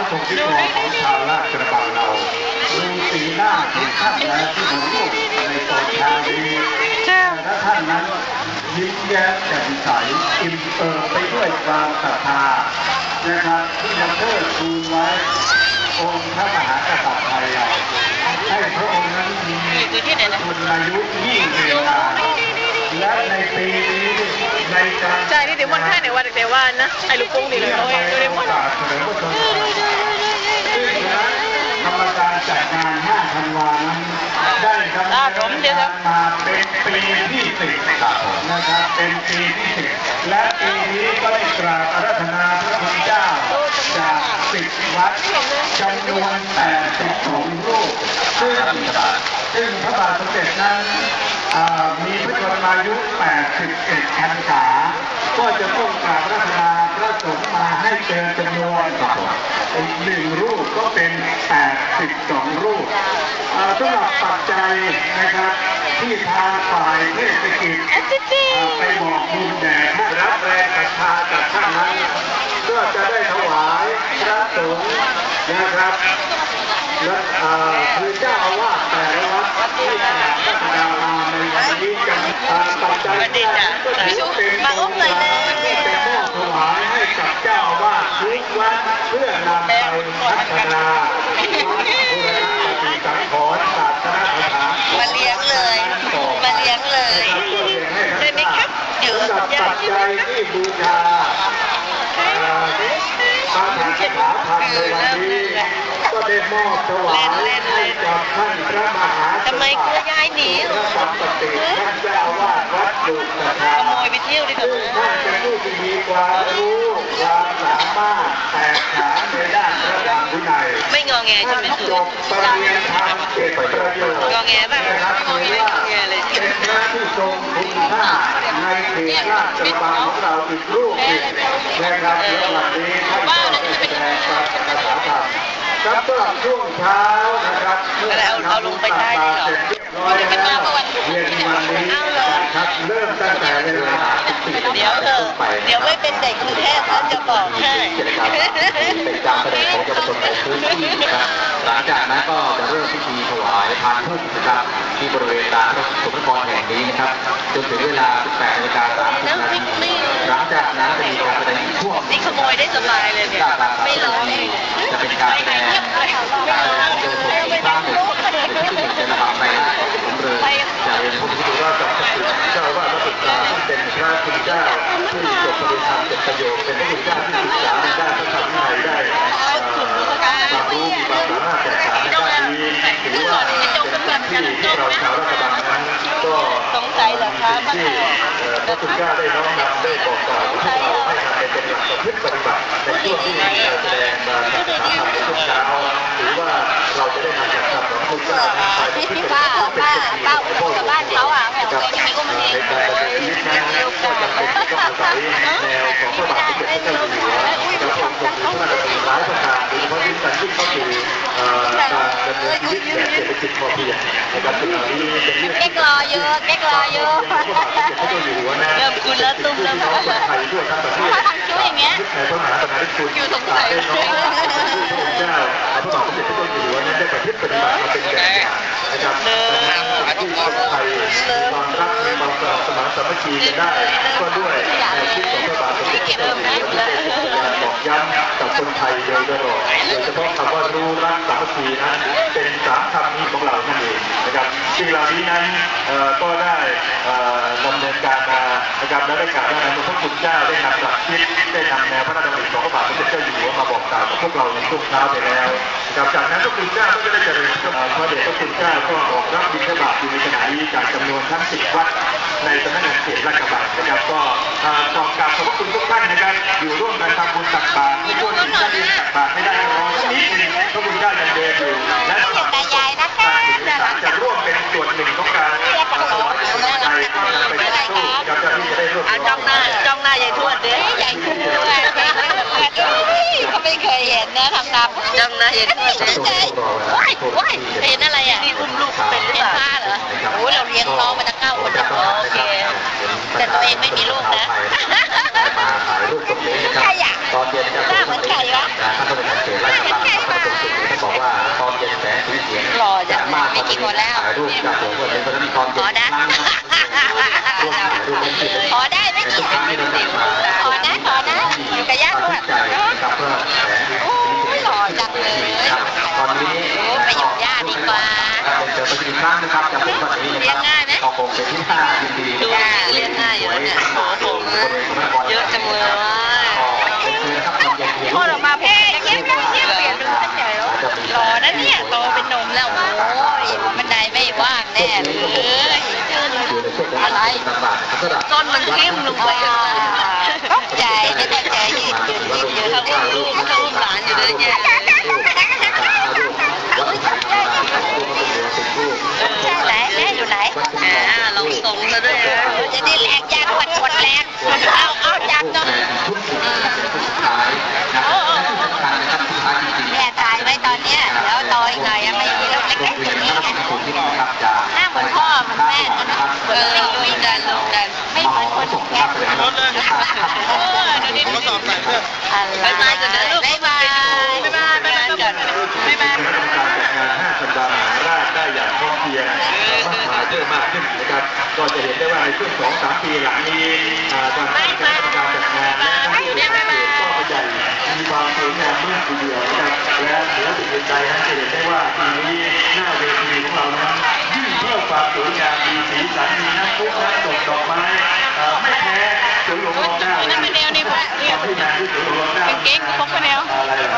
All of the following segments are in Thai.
ระทรงที่ครองของชาวราชกระบังเราดูสีหน้าของท่านนะที่เหมือนลูกในตอนเช้านี้แต่ละท่านนั้นยิ้มแย้มแจ่มใสอิ่มเอิบไปด้วยความศรัทธานะครับที่ยังเทิดทูนไว้ องค์พระมหากษัตริย์ไทยเราให้พระองค์นั้นมีคุณอายุยิ่งเรืองนานและในปีนี้ในการใช่นี่เดี๋ยววันแค่ไหนวันเดี๋ยววันนะไอ้ลูกปุ้งนี่เลย นะครับเป็นปีที่สิบและปีนี้ก็ได้กราบอารัธนาพระคุณเจ้าจากสิบวัดจำนวน82รูปซึ่งซึ่งพระบาทสมเด็จนั้นมีพระชนมายุ 81พรรษา ก็จะต้องกราบอารัธนาพระสงฆ์มาให้เจอจำนวนอีกหนึ่ง สำหรับปัจจัยนะครับ ที่ทางฝ่ายเทศกิจอ่าไปบอกบุญแด่ผู้รับแรงศรัทธาจากท่านนั้นก็จะได้ถวายพระสงฆ์นะครับและอ่าคือเจ้าอาวาสแต่ละวัดที่ขนาดพัฒนามาในวันนี้จะอ่าปัจจัยแรกก็ถือเป็นโครงการที่เป็นมอบถวายให้กับเจ้าอาวาสทุกวัดเพื่อนำไปพัฒนาวัดบูรณะปฏิสังขรณ์ศาสนสถาน มาเลี้ยงเลย มาเลี้ยงเลย ได้ไหมครับเดี๋ยว สำหรับปัจที่บูชาเอ่อพระมหากษัตริย์ธรรมในวันนี้ก็ได้มอบถวายให้กับท่านพระมหาทำไมกลัวยายหนีพระสัมปติท่านเจ้าอาวาสวัดดุจนาขโมยไปเที่ยวดีกว่าท่านเป็นผู้ที่มีความรู้ความสามารถแตกฉานในด้านพระธรรมวินัยไม่งอแงใช่ไหมท่านสุจบปริญญาธรรมเจ็ดประโยชน์งอแงป่ะนะครับงอแงถือว่งอแงเลยเป็นพระที่ทรง คุณค่าในเขตราชกระบังของเราอีกรูปหนึ่งนะครับและวันนี้ท่านก็ได้แสดงความภาษาธรรมครับสำหรับช่วงเช้านะครับเมื่อเราลงไปได้เหรอเสร็จเรียบร้อยแล้วเย็นวันนี้นะครับเริ่มตั้งแต่เวลา14เดี๋ยว เถอะเดี๋ยวไม่เป็นเด็กกรุงเทพเขาจะบอกให้กิจกรรมเป็นการแสดงของเยาวชนในพื้นที่นะครับหลังจากนั้นก็จะเริ่มพิธีถวายพานพุ่มนะครับที่บริเวณลานพระสุนทรแห่งนี้นะครับจนถึงเวลา 18นาฬิกา30นาทีหลังจากนั้นจะมีการแสดงอีกช่วงนี่ขโมยได้สบายเลยเนี่ยไม่ร้องเองจะเป็นการแสดงการแสดงของเยาวชนอีกครั้งหนึ่งในที่หนึ่งจะระบำไปหน้าของผมเรือจากเรียนผู้ที่ถือว่ากับพระคุณเจ้าว่าพระสุตาที่เป็นพระคุณเจ้า ที่จบปริญญาเป็นประโยชน์เป็นพระคุณเจ้าที่ศึกษาในด้านพระธรรมวินัยได้เอ่อความรู้มีความสามารถแตกต่างในด้านนี้ถือว่าเป็นที่ที่เราชาวราชบังนั้นก็สงสัยเหรอคะที่เออพระคุณเจ้าได้น้อมนำได้บอกกล่าวพวกเราให้นำไปเป็นหลักประพฤติปฏิบัติในช่วงที่เราแสดงมาศึกษามในช่วงเช้าถือว่าเราจะได้นำจากธรรมของพระคุณเจ้าไปประพฤติปฏิบัติเป็นสิ่งที่เราควรบ้านเขาอะ แถวครับในการดำเนินชีวิตนั้นก็จำเป็นต้องอาศัยแนวของพระบาทสมเด็จพระเจ้าอยู่หัวและพระองค์ทรงมีพระราชดำริหลายประการโดยเฉพาะที่สำคัญยิ่งก็คือการดำเนินชีวิตแบบเศรษฐกิจพอเพียงนะครับซึ่งเหล่านี้เป็นเรื่องเก๊กรอเยอะเก๊กรอเยอะพระบาทสมเด็จพระเจ้าอยู่หัวนะเริ่มคุ้นแล้วตุ้มเริ่มพี่น้องคนไทยทั่วทั้งประเทศคิ้วอย่างเงี้ยในพระมหากรุณาธิคุณอยู่สงสัยได้น้อมนำพระองค์เจ้าพระบาทสมเด็จพระเจ้าอยู่หัวนั้นได้ประพฤติปฏิบัติมาเป็นแบบอย่างนะครับดังนั้นที่คนไทยมีความรักมีความ สามัคคีกันได้ ก็ด้วยแนวคิดของพระบาทสมเด็จพระเจ้าอยู่หัวที่ได้ทรงพยายามบอกย้ำกับคนไทยโดยตลอดโดยเฉพาะคำว่ารู้รักสามัคคีนั้นเป็นสามคำนี้ของเรานั่นเอง นะครับสิ่งเหล่านี้นั้นเอ่อก็ได้เอ่อดำเนินการมานะครับและได้กล่าวว่าในพระคุณเจ้าได้นำหลักคิดได้นำแนวพระราชดำริของพระบาทสมเด็จเจ้าอยู่หัวมาบอกกล่าวกับพวกเราในช่วงเช้าไปแล้วนะครับจากนั้นพระคุณเจ้าก็ได้เจริญเอ่อพระเดชพระคุณเจ้าก็ออกรับบิณฑบาตอยู่ในขณะนี้จากจำนวนทั้งสิบวัดในสำนักงานเขตลาดกระบังนะครับก็เอ่อขอบกราบขอบพระคุณทุกท่านนะครับอยู่ร่วมกันทำบุญตักบาตรที่พวกที่ท่านได้ตักบาตรไม่ได้รอสักนิดหนึงพระคุณเจ้ายังเดินอยู่และเห็นตายา จังนะเห็นเห็นอะไรอะนี่อุ้มลูกเป็นหรือเปล่าเหรอโอ้เราเลี้ยงน้องมาตั้งเก้าคนนะโอเค แต่ตัวเองไม่มีลูกนะใครอะหน้าเหมือนใครวะหน้าเหมือนใครวะหล่อจังมีกี่คนแล้วอ๋อได้อ๋อได้ไม่กี่อ๋อได้อ๋อได้อยู่กับย่าด้วย ครับตอนนี้โอ้ไปอยู่ย่าดีกว่าครับเจอไปอีกครั้งนะครับจากผมวันนี้นะครับเลี้ยงง่ายไหมก็คงเป็นที่น่ายินดีดูดิเลี้ยงง่ายอยู่แล้วเนี่ยโอ้โหเยอะจังเลยพอเรามาเพ่เยี่ยมได้เยี่ยมเปลี่ยนเป็นเส้นใหญ่แล้วหล่อนะเนี่ยโตเป็นหนุ่มแล้วโอ้ยบันไดไม่ว่างแน่เลยอะไรต้นมันทิ่มลงไปตกใจไม่ตั้งใจยืนยืนยืนยืนเขาอุ้มลูกเขาอุ้มหลานอยู่เลยเนี่ยใช่ไหนแม่อยู่ไหน แหมลองทรงซะด้วย เออจะได้แรงยาขวดขวดแรงเอาเอาจับหน่อยแม่ตายไว้ตอนเนี้ยเดี๋ยวโตอีกหน่อยยัง ไม่มีลูกเล็กๆอย่างนี้ไงหน้าเหมือนพ่อเหมือนแม่นะเออลุยกันลุยกัน ไม่เหมือนคนแก่เออดูดิดูดิอะไรบายบายก่อนนะลูกบายบายบ๊ายบายบ๊ายบายก่อนบ๊ายบายการจัดงาพันวาคมราชได้อย่างพร้อเพียงมากมายเพิ่มากขึ้นนะครับ ก็จะเห็นได้ว่าในช่วงสองสามปีหลังนี้อ่าทางคณะกรรมการจัดงานและทางผู้บริหารก็ใหญ่มีความ วยงามมากทีเดียวนะครับและเหนือสิ่งอื่นใดนั้นจะเห็นได้ว่าปีนี้หน้าเวทีของเรานั้นยิ่งเพิ่มความสวยงามมีสีสันมีน้ำพุน้ำตกดอกไม้ไม่แพ้สวนหลวงรอบหน้าเลยนั่นเป็นแนวนี่พวกความที่งานที่สวนหลวงรอบหน้าเก่งพกไปแนวอะไรเหรอ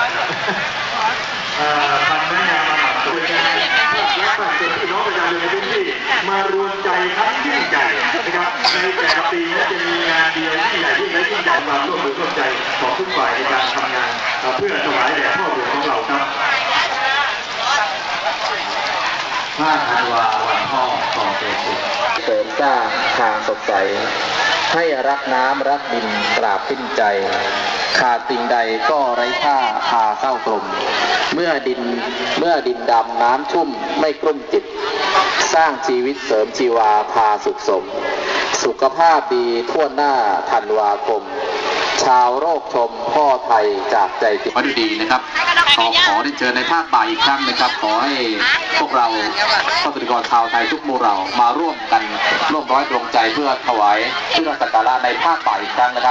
เอ่อพันแม่งามมาหมักตัวกันและฝากเตือนพี่น้องประชาชนในพื้นที่มารวมใจครับยิ่งใหญ่นะครับในแต่ละปีจะมีงานเดียวที่ใหญ่ที่และยิ่งใหญ่ความร่วมมือร่วมใจของทุกฝ่ายในการทำงาน เพื่อถวายแด่พ่อหลวงของเราครับ5ธันวาวันพ่อต่อเกิดสุขเสริมสร้างทางสดใส ให้รักน้ำรักดินตราบสิ้นใจ ขาดสิ่งใดก็ไร้ค่าพาเศร้ากลม เมื่อดินเมื่อดินดำน้ำชุ่มไม่กลุ่มจิต สร้างชีวิตเสริมชีวาพาสุขสม สุขภาพดีทั่วหน้าธันวาคม ชาวโรคชมพ่อไทยจากใจจริงดีนะครับขอขอได้เชิญในภาคบ่ายอีกครั้งนะครับ ขอให้พวกเราข้าพเจ้าชาวไทยทุกหมู่เรามาร่วมกันร่วมร้อยดวงใจเพื่อถวายเพื่อสักการะในภาคบ่ายอีกครั้งนะครับ